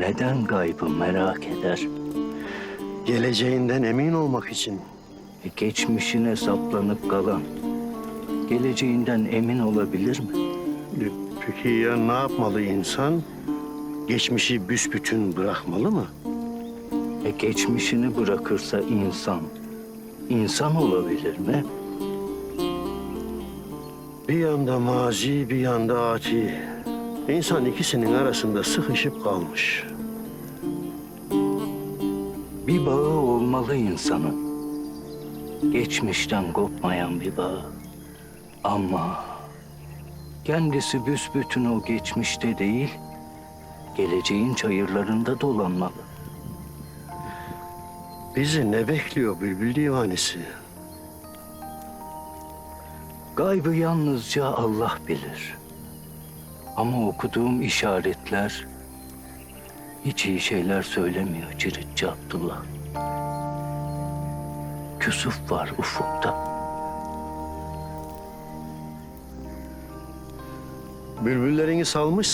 neden gaybı merak eder? Geleceğinden emin olmak için. E, geçmişine saplanıp kalan, geleceğinden emin olabilir mi? E, Peki ya ne yapmalı insan? Geçmişi büsbütün bırakmalı mı? E, geçmişini bırakırsa insan, insan olabilir mi? Bir yanda mazi, bir yanda ati. İnsan ikisinin arasında sıkışıp kalmış. Bir bağı olmalı insanın. Geçmişten kopmayan bir bağı. Ama kendisi büsbütün o geçmişte değil, geleceğin çayırlarında dolanmalı. Bizi ne bekliyor Bülbül Divanesi? Gaybı yalnızca Allah bilir. Ama okuduğum işaretler hiç iyi şeyler söylemiyor Ciritçi Abdullah. Küsuf var ufukta. Bülbüllerini salmışsın.